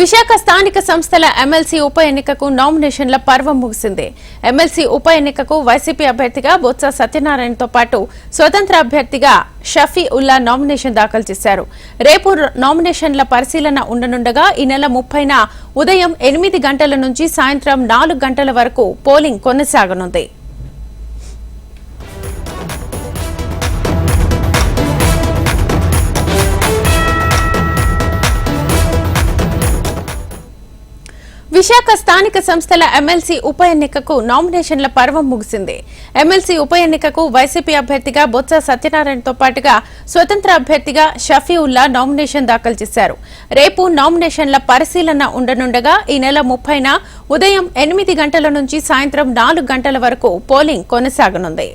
విశాఖ స్థానిక సంస్థల ఎమ్మెల్సీ ఉప ఎన్నికకు నామినేషన్ల పర్వం ముగిసింది. ఎమ్మెల్సీ ఉప ఎన్నికకు వైసీపీ అభ్యర్థిగా బొత్స సత్యనారాయణతో పాటు స్వతంత్ర అభ్యర్థిగా షఫీ ఉల్లా నామినేషన్ దాఖలు చేశారు. రేపు నామినేషన్ల పరిశీలన ఉండనుండగా ఈ నెల ముప్పైన ఉదయం ఎనిమిది గంటల నుంచి సాయంత్రం నాలుగు గంటల వరకు పోలింగ్ కొనసాగనుంది. విశాఖ స్థానిక సంస్థల ఎమ్మెల్సీ ఉప ఎన్నికకు నామినేషన్ల పర్వం ముగిసింది. ఎమ్మెల్సీ ఉప ఎన్నికకు వైసీపీ అభ్యర్థిగా బొత్స సత్యనారాయణతో పాటుగా స్వతంత్ర అభ్యర్థిగా షఫీవుల్లా నామినేషన్ దాఖలు చేశారు. రేపు నామినేషన్ల పరిశీలన ఉండనుండగా ఈ నెల ముప్పైన ఉదయం ఎనిమిది గంటల నుంచి సాయంత్రం నాలుగు గంటల వరకు పోలింగ్ కొనసాగనుంది.